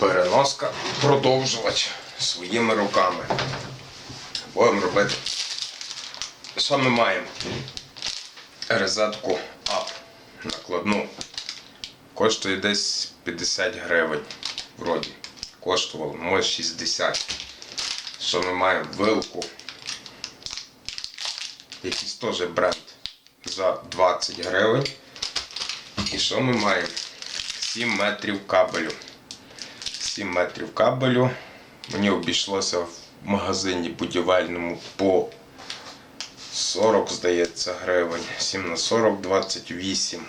переноска, продовжувач своїми руками. Будемо робити. Ми маємо? Резетку ап накладну. Коштує десь 50 гривень. Вроді. Коштувало, може 60. Що ми маємо? Вилку. Якийсь теж бренд за 20 гривень. І що ми маємо? 7 метрів кабелю. 7 метрів кабелю. Мені обійшлося в магазині будівельному по 40, здається, гривень. 7 на 40, 28.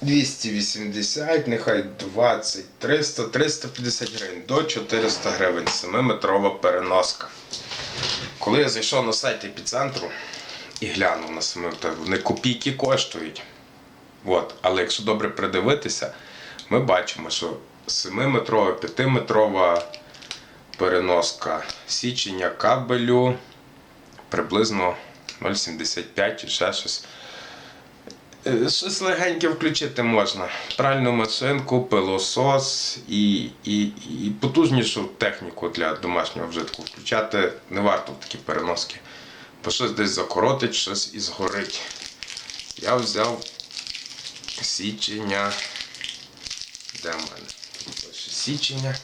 280, нехай 20, 300, 350 гривень до 400 гривень. 7-метрова переноска. Коли я зайшов на сайт епіцентру і глянув на самих, то вони копійки коштують. От. Але якщо добре придивитися, ми бачимо, що 7-метрова, 5-метрова переноска січення кабелю приблизно 0,75 чи ще щось. Е, Щось легеньке включити можна. Пральну машинку, пилосос і, і, і потужнішу техніку для домашнього вжитку включати не варто в такі переноски. Бо щось десь закоротить, щось і згорить. Я взяв січення. В мене? Тут січення.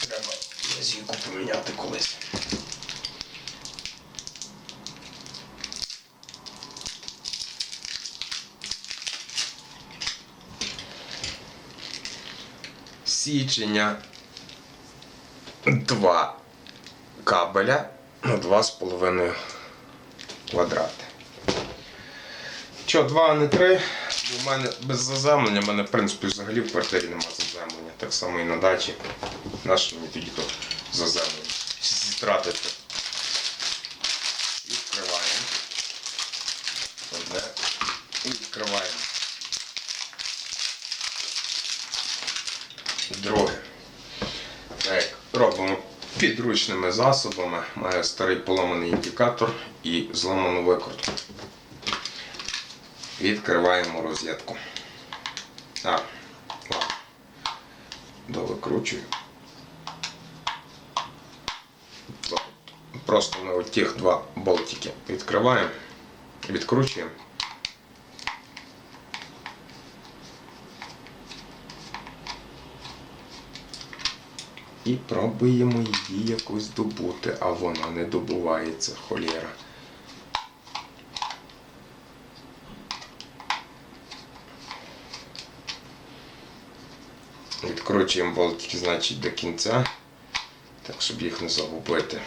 Треба лазійку поміняти колись. Січення два кабеля 2,5 квадрати. Що, 2, а не 3. У мене без заземлення, в мене в принципі взагалі в квартирі немає заземлення. Так само і на дачі. Нащо мені тоді то заземлення? Зітратити. Відкриваємо. Одне. І відкриваємо. Друге. Так, робимо підручними засобами. Маю старий поламаний індикатор і зламану викрутку. Відкриваємо розетку. Довикручую. Просто ми от тих два болтики відкриваємо, відкручуємо. І пробуємо її якось добути, а вона не добувається, холєра. Відкручуємо болтики, значить, до кінця, так щоб їх не загубити.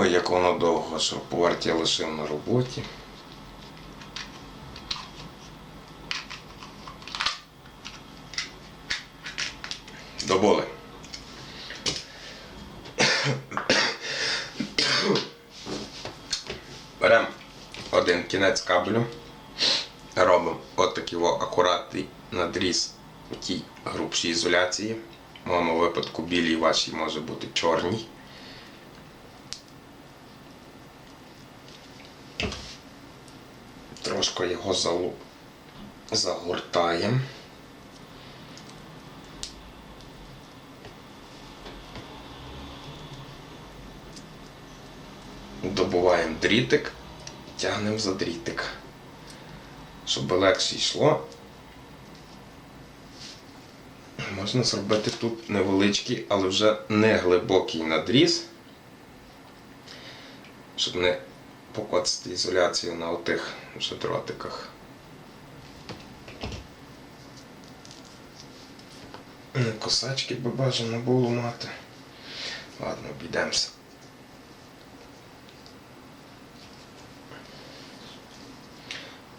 Ой, як воно довго, що поварт я лишив на роботі. Добули. Беремо один кінець кабелю, робимо отакий во акуратний надріз у тій грубшій ізоляції. В моєму випадку білій вашій може бути чорній. Трошки його залу... загортаємо. Добуваємо дрітик, тягнемо за дрітик. Щоб легше йшло. Можна зробити тут невеличкий, але вже не глибокий надріз, щоб не покоцати ізоляцію на отих вже дротиках. Косачки би бажано було мати. Ладно, обійдемося.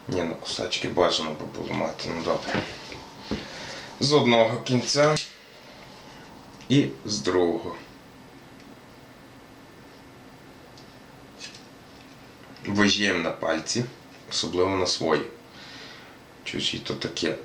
Ні, ну кусачки бажано би було мати, ну добре. з одного кінця і з другого. Виж'ємо на пальці, особливо на свої. Чужі то таке.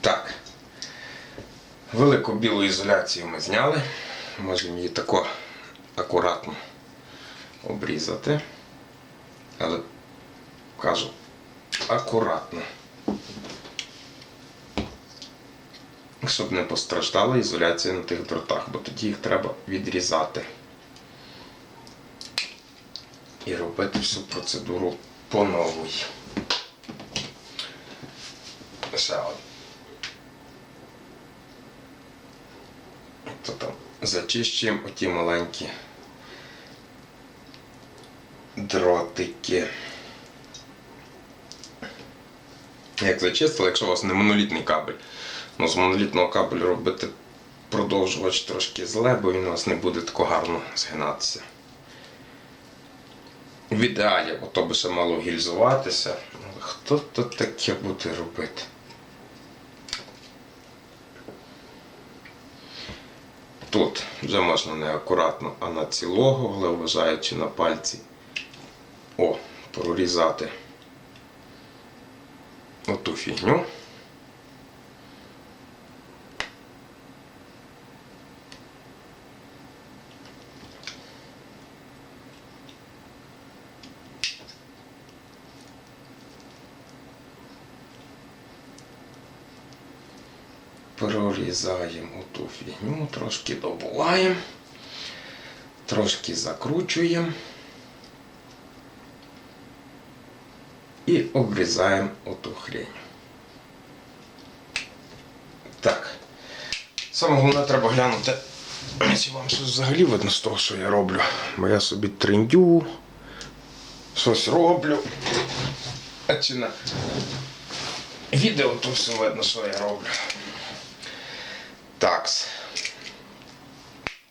Так. Велику білу ізоляцію ми зняли. Можемо її тако акуратно обрізати. Але кажу акуратно. Щоб не постраждала ізоляція на тих дротах, бо тоді їх треба відрізати. І робити всю процедуру по новій. Ще один. То там зачищуємо оті маленькі дротики. Як зачистили, якщо у вас не монолітний кабель. Ну, з монолітного кабелю робити продовжувач трошки зле, бо він у вас не буде тако гарно згинатися. В ідеалі, ото би ще мало гільзуватися. Але Хто тут таке буде робити? Тут вже можна не акуратно, а на цілого, але вважаючи на пальці. О, прорізати оту фігню. Прорізаємо оту фігню, трошки добуваємо, трошки закручуємо і обрізаємо оту хрень. Так. Саме головне треба глянути, чи вам щось взагалі видно з того, що я роблю. Бо я собі трендю, щось роблю. А чи на відео то все видно, що я роблю. Такс.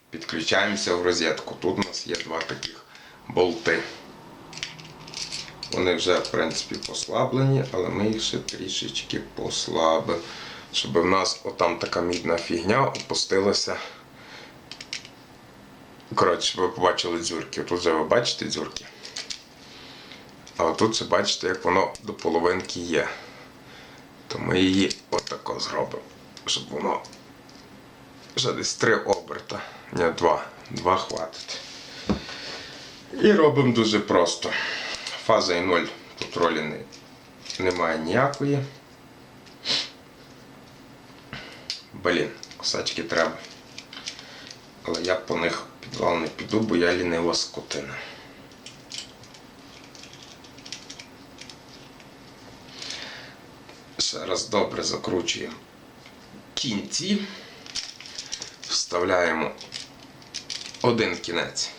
Підключаємося в розетку. Тут у нас є два таких болти. Вони вже, в принципі, послаблені, але ми їх ще трішечки послабимо. Щоб в нас отам така мідна фігня опустилася. Коротше, ви побачили дзюрки. Тут вже ви бачите дзюрки. А отут ще бачите, як воно до половинки є. То ми її отако зробимо, щоб воно вже десь три оберта. Ні, два. Два хватить. І робимо дуже просто. Фаза і 0 тут ролі не, немає ніякої. Блін, косачки треба. Але я по них підвал не піду, бо я лінива скотина. Ще раз добре закручуємо кінці вставляємо один кінець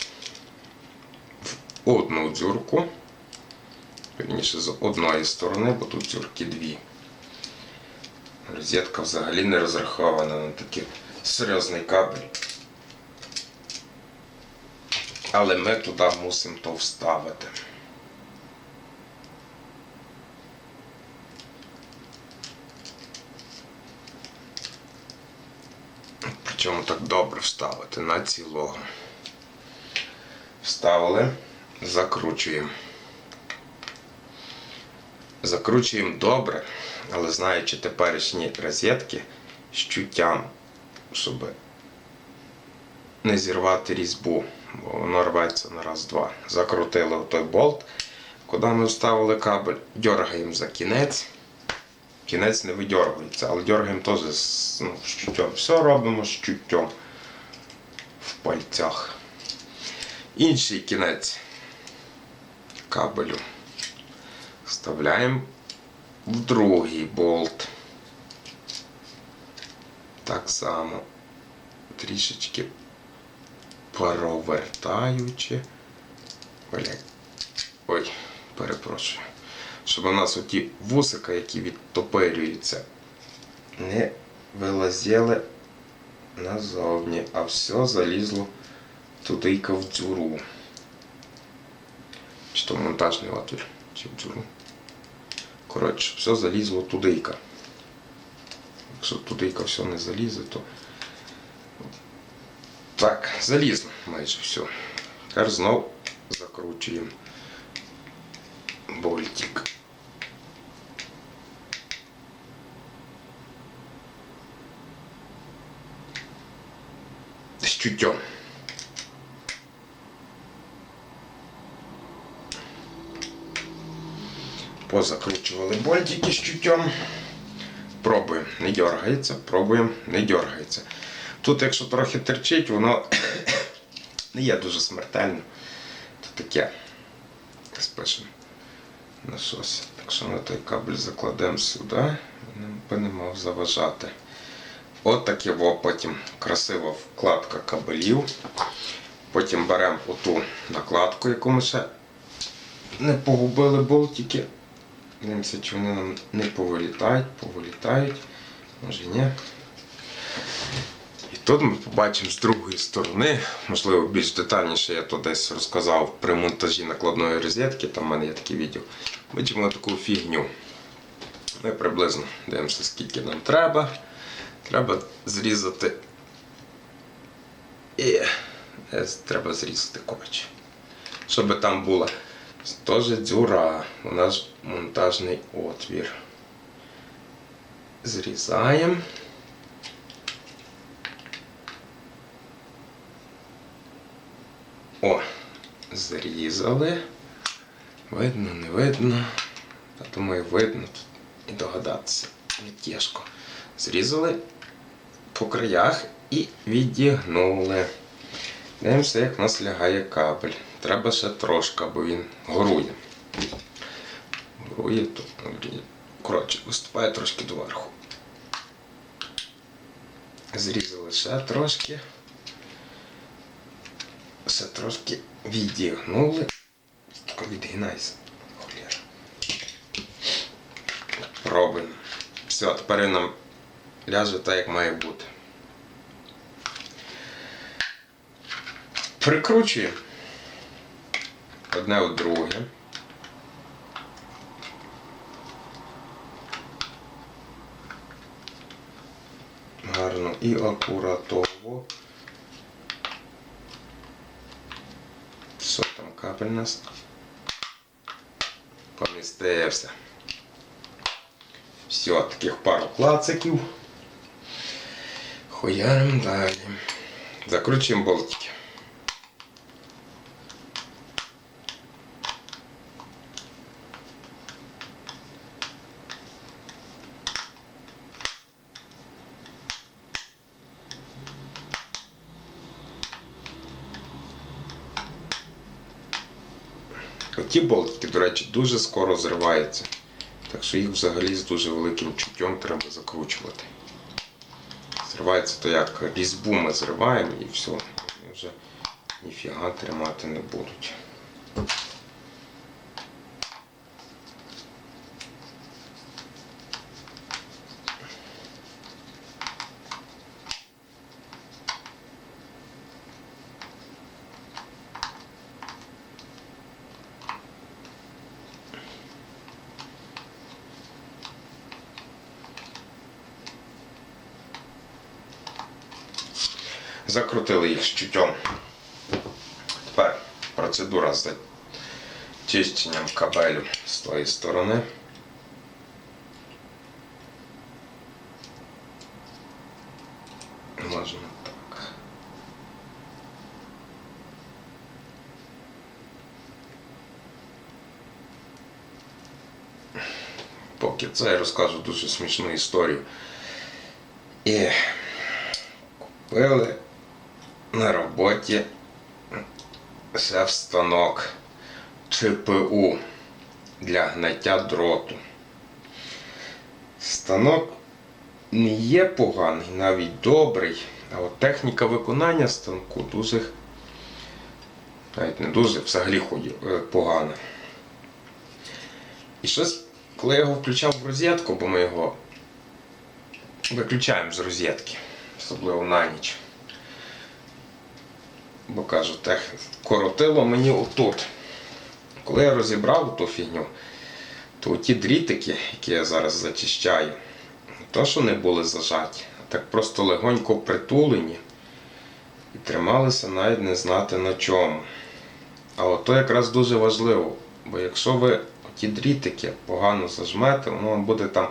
в одну дзюрку, вірніше з одної сторони, бо тут дзюрки дві. Розетка взагалі не розрахована на такий серйозний кабель. Але ми туди мусимо то вставити. Причому так добре вставити на цілого. Вставили, закручуємо. Закручуємо добре, але знаючи теперішні розетки з чуттям, щоб не зірвати різьбу, бо воно рветься на раз-два. Закрутили той болт, куди ми вставили кабель, дергаємо за кінець. Кінець не видергується, але дергаємо теж ну, з чуттям. Все робимо з чуттям в пальцях. Інший кінець кабелю вставляємо в другий болт. Так само трішечки провертаючи. Блять. Ой, перепрошую. Щоб у нас оті вусика, які відтопирюються, не вилазили назовні, а все залізло туди в дзюру. Чи то монтажний отвір, чи в дзюру. Коротше, все залізло тудийка. Якщо тудийка все не залізе, то. Так, залізло майже все. Тепер знов закручуємо больтик. З. Позакручували больтики з чуттєм. Пробуємо, не дергається, пробуємо, не дергається. Тут, якщо трохи терчить, воно не є дуже смертельно. То таке. Спишемо насос. Так що ми той кабель закладемо сюди, він би не мав заважати. От таке потім красива вкладка кабелів. Потім беремо оту накладку, яку ми ще не погубили болтики. Дивимося, чи вони нам не повилітають, повилітають. Може ні. І тут ми побачимо з другої сторони, можливо, більш детальніше я то десь розказав при монтажі накладної розетки, там в мене є таке відео. Бачимо таку фігню. Ми приблизно дивимося, скільки нам треба. Треба зрізати. І е, треба зрізати коротше. Щоб там була теж дзюра, у нас монтажний отвір. Зрізаємо. О, зрізали. Видно, не видно. Я думаю, видно тут і догадатися. Не тяжко. Зрізали по краях і відігнули. Дивимося, як в нас лягає кабель. Треба ще трошки, бо він горує. Горує тут. Коротше, виступає трошки доверху. Зрізали ще трошки. Все трошки відігнули. Відгинайся. Пробуємо. Все, тепер нам ляже так, як має бути. Прикручуємо одне от друге. Гарно і акуратово. Що там капель у нас? Помістився. Все, таких пару клациків. Хуярим далі. Закручуємо болтики. Оті болтики, до речі, дуже скоро зриваються. Так що їх взагалі з дуже великим чуттям треба закручувати. Зривається то як різьбу ми зриваємо і все. Вони вже ніфіга тримати не будуть. Закрутили їх з чуттям. Тепер процедура з чищенням кабелю з тої сторони. Можна так. Поки це я розкажу дуже смішну історію. І купили на роботі шеф-станок ЧПУ для гнаття дроту. Станок не є поганий, навіть добрий, А техніка виконання станку дуже, навіть не дуже, взагалі е, погана. І щось, коли я його включав в розетку, бо ми його виключаємо з розетки, особливо на ніч. Бо кажу, коротило мені отут. Коли я розібрав ту фігню, то ті дрітики, які я зараз зачищаю, не то, що не були зажаті, а так просто легонько притулені і трималися навіть не знати на чому. А ото якраз дуже важливо, бо якщо ви ті дрітики погано зажмете, воно вам буде там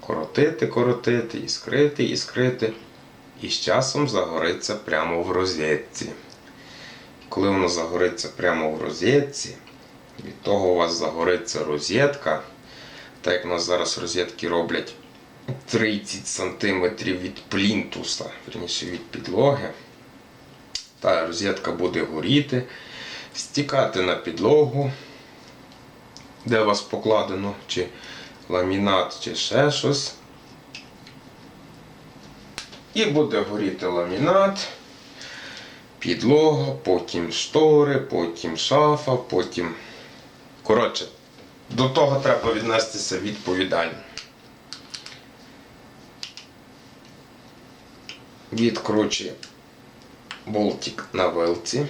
коротити, коротити, іскрити, іскрити, і з часом загориться прямо в розетці. Коли воно загориться прямо в розетці, від того у вас загориться розетка. Так як у нас зараз розетки роблять 30 см від плінтуса, верніше від підлоги. Та розетка буде горіти, стікати на підлогу, де у вас покладено, чи ламінат, чи ще щось. І буде горіти ламінат, підлога, потім штори, потім шафа, потім. Коротше, до того треба віднестися відповідально. Відкручує болтик на вилці.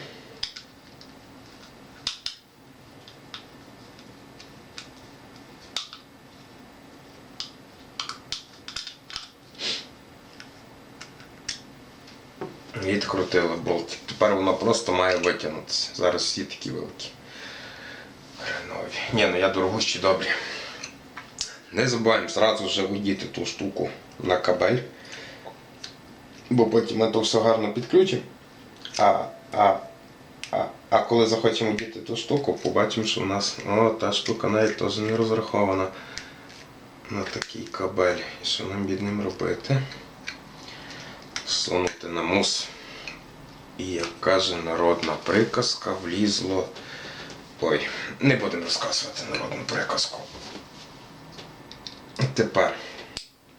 Відкрутили болтик. Тепер воно просто має витягнутися. Зараз всі такі великі. Хренові. Ні, ну я дорогущі добрі. Не забуваємо зразу вже видіти ту штуку на кабель. Бо потім ми то все гарно підключимо. А, а, а, а коли захочемо діти ту штуку, побачимо, що в нас о, та штука навіть теж не розрахована на такий кабель. І що нам від ним робити? Сунути на мус. І як каже народна приказка, влізло. Ой, не будемо розказувати народну приказку. Тепер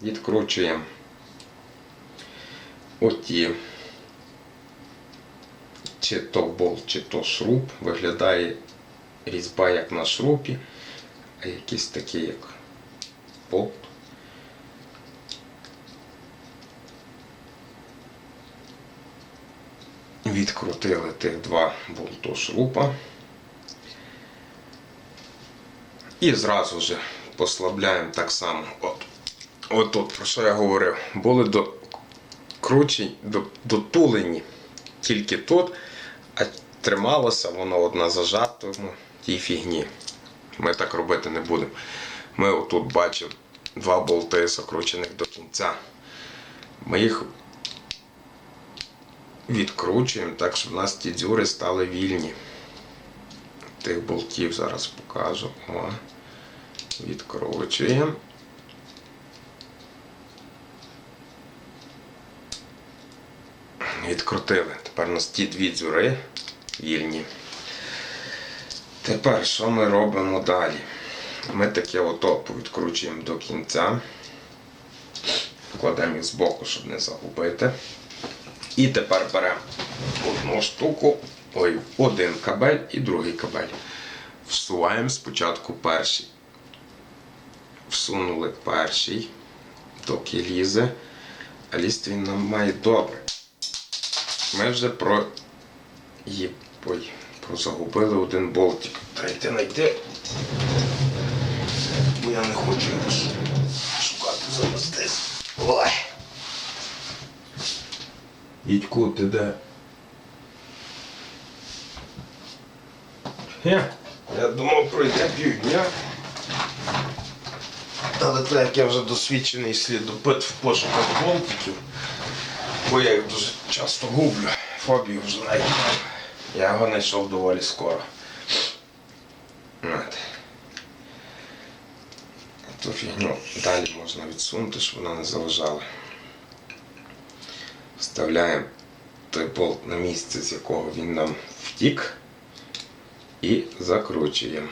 відкручуємо оті чи то болт, чи то шруб. Виглядає різьба як на шрубі, а якийсь такий як болт. Відкрутили тих два болтошрупа. І зразу ж послабляємо так само. От. От тут, про що я говорив, були до кручі, до, дотулені тільки тут, а трималося воно от на зажатому тій фігні. Ми так робити не будемо. Ми отут бачимо два болти закручених до кінця. Ми їх відкручуємо так, щоб у нас ті дзюри стали вільні. Тих болтів зараз покажу. О. Відкручуємо. Відкрутили. Тепер у нас ті дві дзюри вільні. Тепер що ми робимо далі? Ми таке ото відкручуємо до кінця. Кладемо їх збоку, щоб не загубити. І тепер беремо одну штуку, ой, один кабель і другий кабель. Всуваємо спочатку перший. Всунули перший, доки лізе, а лізти він нам має добре. Ми вже про ой, прозагубили один болтик. Дайте знайти. Бо я не хочу його шукати зараз десь. Ой. Дідьку, ти де? Хе, я думав пройде півдня. Але так як я вже досвідчений слідопит в пошуках болтиків, бо я їх дуже часто гублю, фобію вже навіть. Я його знайшов доволі скоро. От. Ту фігню далі можна відсунути, щоб вона не заважала. Вставляємо той болт на місце, з якого він нам втік, і закручуємо.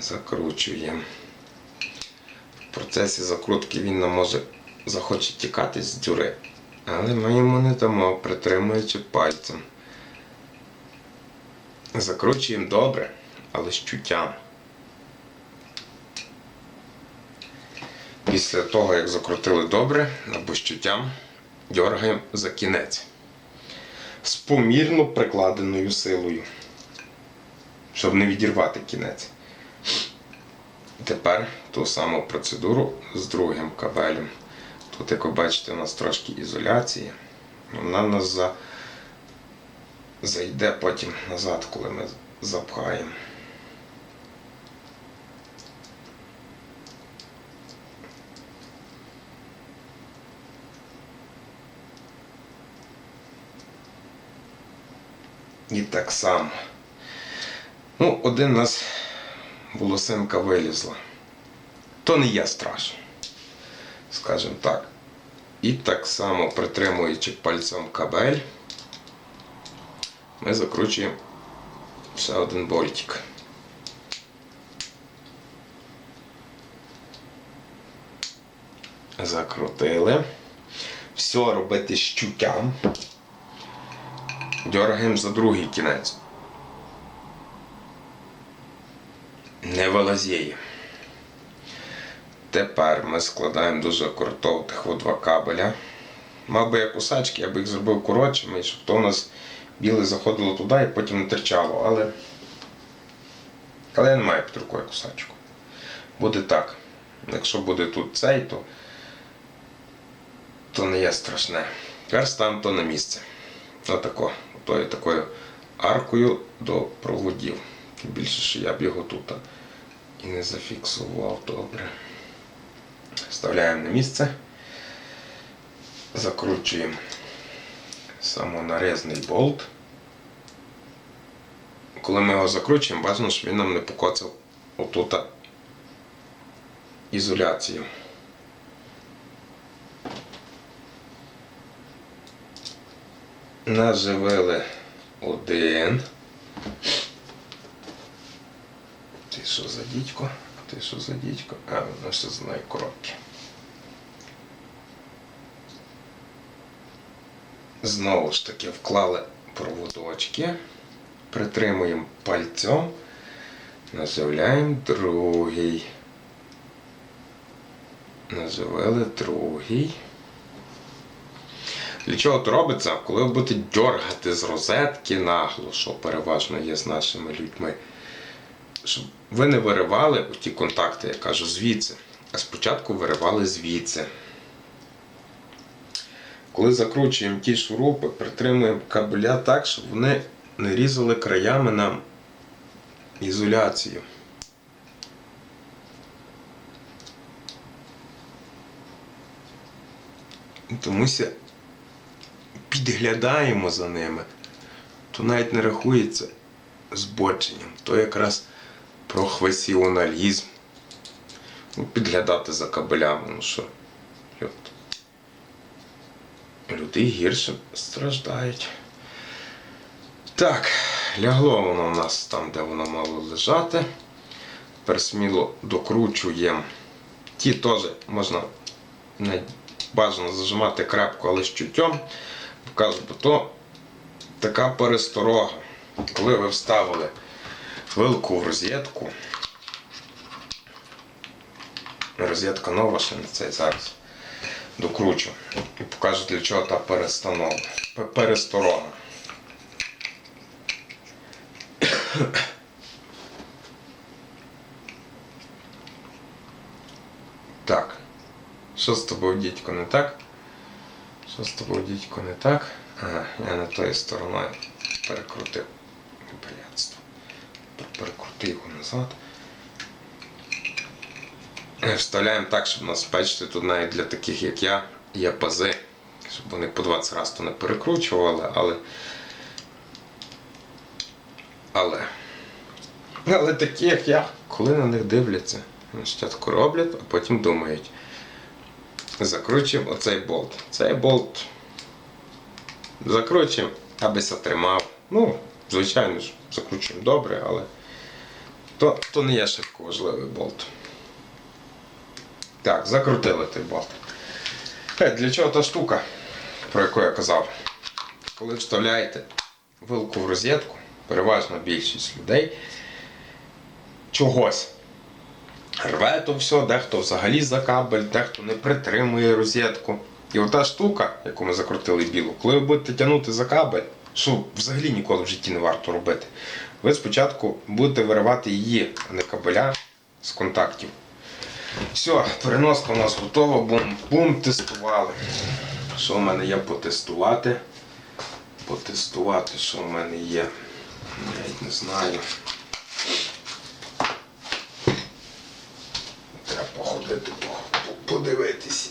Закручуємо. В процесі закрутки він нам може захоче тікати з дюри. Але ми йому не дамо, притримуючи пальцем. Закручуємо добре, але з чуттям. Після того, як закрутили добре, або з чуттям, дергаємо за кінець. З помірно прикладеною силою, щоб не відірвати кінець. Тепер ту саму процедуру з другим кабелем. Тут, як ви бачите, у нас трошки ізоляції. Вона нас за... зайде потім назад, коли ми запхаємо. І так само. Ну, один у нас волосинка вилізла. То не є страшно. Скажімо так. І так само притримуючи пальцем кабель, ми закручуємо ще один болтик. Закрутили. Все робити з чуттям. Дергаємо за другий кінець. Не вилазіє. Тепер ми складаємо дуже акуратно тих от два кабеля. Мав би я кусачки, я б їх зробив коротшими, щоб то у нас біле заходило туди і потім не терчало. Але але я не маю під рукою кусачку. Буде так. Якщо буде тут цей, то, то не є страшне. Тепер ставимо то на місце. Отако. Отою такою аркою до проводів. Тим більше, що я б його тут і не зафіксував добре. Вставляємо на місце, закручуємо самонарізний болт. Коли ми його закручуємо, бажано, щоб він нам не покоцав отут ізоляцію. Наживили один. Ти що за дідько? Ти що за дідько? А, воно ще знає коробки. Знову ж таки вклали проводочки, притримуємо пальцем, наживляємо другий. Наживили другий. Для чого це робиться? Коли ви будете дергати з розетки нагло, що переважно є з нашими людьми, щоб ви не виривали ті контакти, я кажу, звідси, а спочатку виривали звідси. Коли закручуємо ті шурупи, притримуємо кабеля так, щоб вони не різали краями нам ізоляцію. І Томуся підглядаємо за ними, то навіть не рахується збоченням. То якраз професіоналізм. Ну, підглядати за кабелями, ну що. Люди гірше страждають. Так, лягло воно у нас там, де воно мало лежати. Тепер сміло докручуємо. Ті теж можна бажано зажимати крепко, але з чуттям. Покажу, бо то така пересторога. Коли ви вставили вилку в розетку. Розетка нова ще на цей зараз докручу. І покажу для чого та перестанова. Пересторога. Так. Що з тобою, дідько, не так? Що з дідько, не так? Ага, я не тою стороною перекрутив. Блядство. Перекрути його назад. Вставляємо так, щоб нас бачите, тут навіть для таких, як я, є пази, щоб вони по 20 разів то не перекручували, але. Але. Але такі, як я, коли на них дивляться, вони спочатку роблять, а потім думають. Закручуємо оцей болт. Цей болт закручуємо, абися тримав. Ну, звичайно ж, закручуємо добре, але то, то не є швидко важливий болт. Так, закрутили той болт. Е, Для чого та штука, про яку я казав? Коли вставляєте вилку в розетку, переважно більшість людей чогось рве то все, дехто взагалі за кабель, дехто не притримує розетку. І ота штука, яку ми закрутили білу, коли ви будете тягнути за кабель, що взагалі ніколи в житті не варто робити, ви спочатку будете виривати її, а не кабеля з контактів. Все, переноска у нас готова, бум, бум, тестували. Що в мене є потестувати? Потестувати, що в мене є. Навіть не знаю. Треба походити, по- по- подивитись.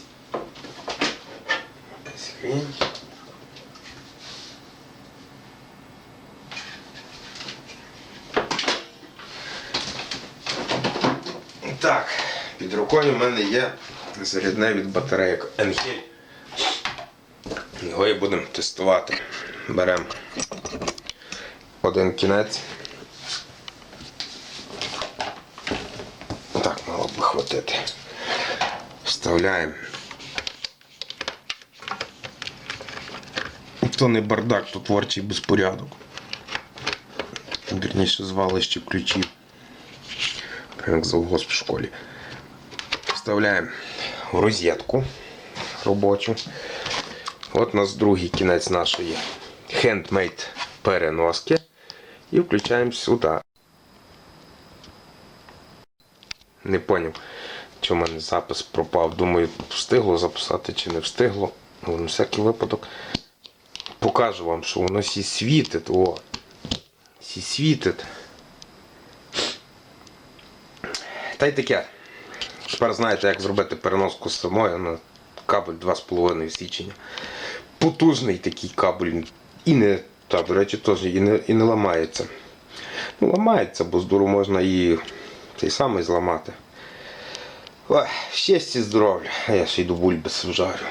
Якась хрінь. Так, під рукою в мене є зарядне від батарейок Енгель. Його і будемо тестувати. Беремо один кінець. Так, мало би хватити. Вставляємо. То не бардак, то творчий безпорядок. Вірніше звалище ключів. Прямо як завгосп в школі. Вставляємо в розетку робочу. От у нас другий кінець нашої хендмейд переноски. І включаємо сюди. Не поняв, чи в мене запис пропав. Думаю, встигло записати чи не встигло. Але на всякий випадок покажу вам, що воно сі світить. О, сі світить. Та й таке. Тепер знаєте, як зробити переноску з самою на кабель 2,5 січення. Потужний такий кабель. І не, та, до речі, теж і не, і не ламається. Ну, ламається, бо з дуру можна і цей самий зламати. Ой, щастя здоров'я. А я ще йду бульби вжарю.